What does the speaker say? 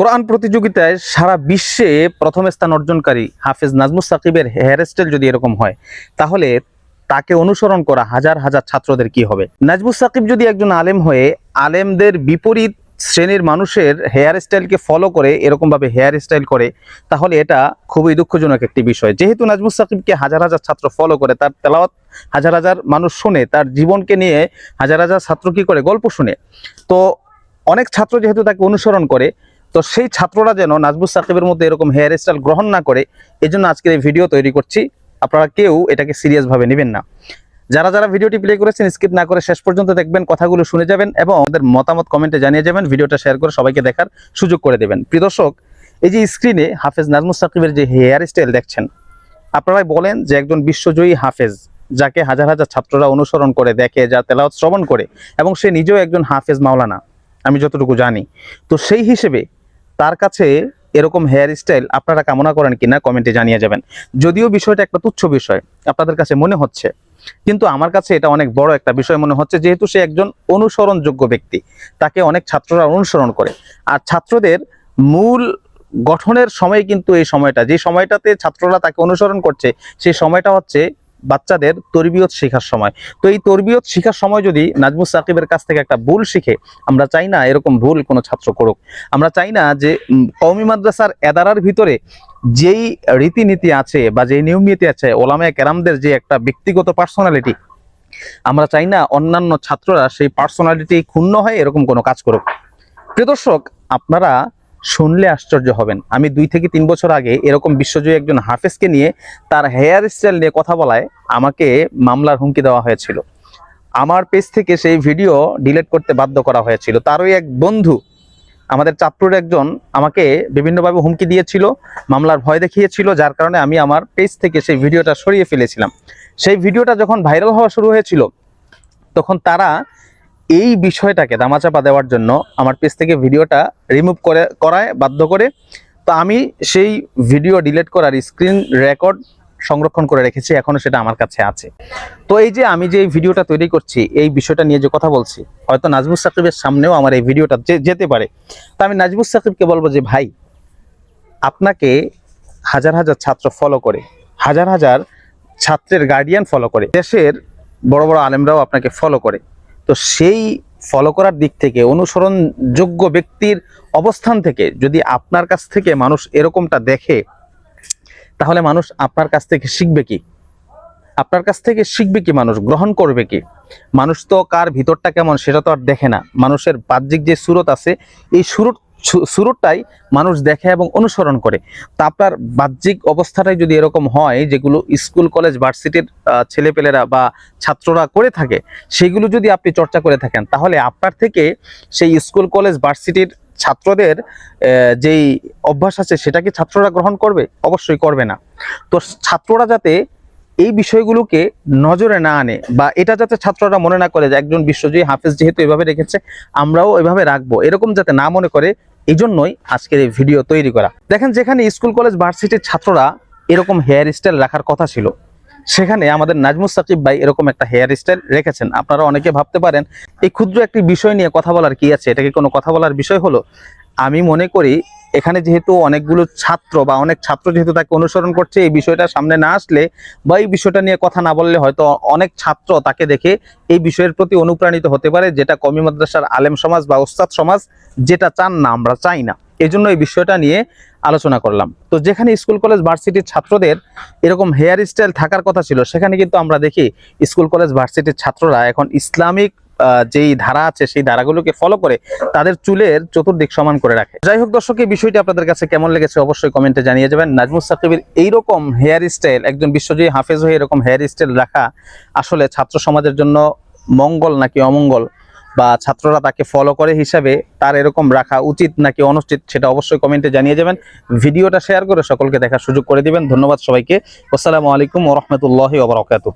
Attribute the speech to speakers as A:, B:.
A: কোরআন প্রতিযোগিতায় সারা বিশ্বে প্রথম স্থান অর্জনকারী হাফেজ নাজমুস সাকিবের হেয়ার স্টাইল যদি এরকম হয়, তাহলে তাকে অনুসরণ করা হাজার হাজার ছাত্রদের কি হবে? নাজমুস সাকিব যদি একজন আলেম হয়ে আলেমদের বিপরীত শ্রেণির মানুষের হেয়ার স্টাইলকে ফলো করে, এরকমভাবে হেয়ার স্টাইল করে, তাহলে এটা খুবই দুঃখজনক একটি বিষয়। যেহেতু নাজমুস সাকিবকে হাজার হাজার ছাত্র ফলো করে, তার তেলাওয়াত হাজার হাজার মানুষ শুনে, তার জীবনকে নিয়ে হাজার হাজার ছাত্র কি করে, গল্প শুনে, তো অনেক ছাত্র যেহেতু তাকে অনুসরণ করে তো সেই ছাত্ররা যেন নাজমুস সাকিবের মধ্যে এরকম হেয়ার স্টাইল গ্রহণ না করে এই জন্য আজকের এই ভিডিও তৈরি করছি। আপনারা কেউ এটাকে সিরিয়াস ভাবে নেবেন না। যারা যারা ভিডিওটি প্লে করেছেন স্কিপ না করে শেষ পর্যন্ত দেখবেন, কথাগুলো শুনে যাবেন এবং আমাদের মতামত কমেন্টে জানিয়ে যাবেন ভিডিওটা শেয়ার করে সবাইকে দেখার সুযোগ করে দেবেন। প্রিয় দর্শক, এই যে স্ক্রিনে হাফেজ নাজমুস সাকিবের যে হেয়ার স্টাইল দেখছেন আপনারাই বলেন যে একজন বিশ্বজয়ী হাফেজ, যাকে হাজার হাজার ছাত্ররা অনুসরণ করে, দেখে, যা তেলাওয়াত, শ্রবণ করে, এবং সে নিজেও একজন হাফেজ মাওলানা, আমি যতটুকু জানি। তো সেই হিসেবে তার কাছে এরকম হেয়ার স্টাইল আপনারা কামনা করেন কিনা কমেন্টে জানিয়ে যাবেন। যদিও বিষয়টা একটা তুচ্ছ বিষয়, আপনাদের কাছে মনে হচ্ছে, কিন্তু আমার কাছে এটা অনেক বড় একটা বিষয় মনে হচ্ছে, যেহেতু সে একজন অনুসরণযোগ্য ব্যক্তি, তাকে অনেক ছাত্ররা অনুসরণ করে। আর ছাত্রদের মূল গঠনের সময় কিন্তু এই সময়টা, যে সময়টাতে ছাত্ররা তাকে অনুসরণ করছে, সেই সময়টা হচ্ছে বাচ্চাদের তরবিয়ত শেখার সময়। তো এই তরবিয়ত শেখার সময় যদি নাজমুস সাকিবের কাছ থেকে একটা ভুল শিখে, আমরা চাই না এরকম ভুল কোনো ছাত্র করুক। আমরা চাই না যে কওমি মাদ্রাসার এদারার ভিতরে যেই রীতিনীতি আছে বা যেই নিয়ম নীতি আছে, ওলামায় কেরামদের যে একটা ব্যক্তিগত পার্সোনালিটি, আমরা চাই না অন্যান্য ছাত্ররা সেই পার্সোনালিটি ক্ষুণ্ণ হয়ে এরকম কোনো কাজ করুক। প্রিয় দর্শক, আপনারা শুনলে আশ্চর্য হবেন। আমি দুই থেকে তিন বছর আগে এরকম বিশ্বজয়ী একজন হাফেজকে নিয়ে তার হেয়ার স্টাইল নিয়ে কথা বলায় আমাকে মামলার হুমকি দেওয়া হয়েছিল। আমার পেজ থেকে সেই ভিডিও ডিলিট করতে বাধ্য করা হয়েছিল। তারই এক বন্ধু, আমাদের চাঁদপুরের একজন, আমাকে বিভিন্নভাবে হুমকি দিয়েছিল, মামলার ভয় দেখিয়েছিল, যার কারণে আমি আমার পেজ থেকে সেই ভিডিওটা সরিয়ে ফেলেছিলাম। সেই ভিডিওটা যখন ভাইরাল হওয়া শুরু হয়েছিল, তখন তারা এই বিষয়টাকে দামাচাপা দেওয়ার জন্য আমার পেজ থেকে ভিডিওটা রিমুভ করে, করায় বাধ্য করে। তো আমি সেই ভিডিও ডিলিট করার স্ক্রিন রেকর্ড সংরক্ষণ করে রেখেছি, এখনও সেটা আমার কাছে আছে। তো এই যে আমি যে এই ভিডিওটা তৈরি করছি, এই বিষয়টা নিয়ে যে কথা বলছি, হয়তো নাজমুস সাকিবের সামনেও আমার এই ভিডিওটা যেতে পারে। তা আমি নাজমুস সাকিবকে বলব যে, ভাই, আপনাকে হাজার হাজার ছাত্র ফলো করে, হাজার হাজার ছাত্রের গার্ডিয়ান ফলো করে, দেশের বড় বড় আলেমরাও আপনাকে ফলো করে। তো সেই ফলো করার দিক থেকে, অনুসরণযোগ্য ব্যক্তির অবস্থান থেকে যদি আপনার কাছ থেকে মানুষ এরকমটা দেখে, তাহলে মানুষ আপনার কাছ থেকে শিখবে কি? আপনার কাছ থেকে শিখবে কি মানুষ? গ্রহণ করবে কি? মানুষ তো কার ভিতরটা কেমন সেটা তো আর দেখে না। মানুষের বাহ্যিক যে সুরত আছে, এই সুরত সুরতটাই মানুষ দেখে এবং অনুসরণ করে। তা আপনার বাহ্যিক অবস্থাটাই যদি এরকম হয়, যেগুলো স্কুল, কলেজ, ভার্সিটির ছেলেপেলেরা বা ছাত্ররা করে থাকে, সেগুলো যদি আপনি চর্চা করে থাকেন, তাহলে আপনার থেকে সেই স্কুল, কলেজ, ভার্সিটির ছাত্রদের যেই অভ্যাস আছে, সেটা কি ছাত্ররা গ্রহণ করবে? অবশ্যই করবে না। তো ছাত্ররা যাতে এই বিষয়গুলোকে নজরে না আনে বা এটা যাতে ছাত্ররা মনে না করে যে একজন বিশ্বজয়ী হাফেজ যেহেতু এভাবে রেখেছে, আমরাও এভাবে রাখব, এরকম যাতে না মনে করে এই জন্যই আজকের এই ভিডিও তৈরি করা। দেখেন যেখানে স্কুল, কলেজ ভার্সিটির ছাত্ররা এরকম হেয়ার স্টাইল রাখার কথা ছিল, সেখানে আমাদের নাজমুস সাকিব ভাই এরকম একটা হেয়ার স্টাইল রেখেছেন। আপনারা অনেকে ভাবতে পারেন, এই ক্ষুদ্র একটি বিষয় নিয়ে কথা বলার কি আছে? এটা কি কোনো কথা বলার বিষয় হলো? আমি মনে করি এখানে যেহেতু অনেকগুলো ছাত্র বা অনেক ছাত্র যেহেতু তাকে অনুসরণ করছে, এই বিষয়টা সামনে না আসলে বা এই বিষয়টা নিয়ে কথা না বললে হয়তো অনেক ছাত্র তাকে দেখে এই বিষয়ের প্রতি অনুপ্রাণিত হতে পারে, যেটা কমি মাদ্রাসার আলেম সমাজ বা ওস্তাদ সমাজ যেটা চান না, আমরা চাই না। এই জন্য এই বিষয়টা নিয়ে আলোচনা করলাম। তো যেখানে স্কুল, কলেজ, ভার্সিটির ছাত্রদের এরকম হেয়ার স্টাইল থাকার কথা ছিল, সেখানে কিন্তু আমরা দেখি স্কুল, কলেজ, ভার্সিটির ছাত্ররা এখন ইসলামিক যেই ধারা আছে, সেই ধারাগুলোকে ফলো করে তাদের চুলের চতুর্দিক সমান করে রাখে। যাই হোক দর্শক, এই বিষয়টি আপনাদের কাছে কেমন লেগেছে অবশ্যই কমেন্টে জানিয়ে যাবেন। নাজমুস সাকিবের এইরকম হেয়ার স্টাইল একজন বিশ্বজয়ী হাফেজ হয়ে এরকম হেয়ার স্টাইল রাখা আসলে ছাত্র সমাজের জন্য মঙ্গল নাকি অমঙ্গল? বা ছাত্ররা তাকে ফলো করে হিসাবে তার এরকম রাখা উচিত নাকি অনুচিত সেটা অবশ্যই কমেন্টে জানিয়ে যাবেন। ভিডিওটা শেয়ার করে সকলকে দেখার সুযোগ করে দিবেন। ধন্যবাদ সবাইকে। আসসালামু আলাইকুম ওরহমতুল্লাহি ওবরাকাতুহ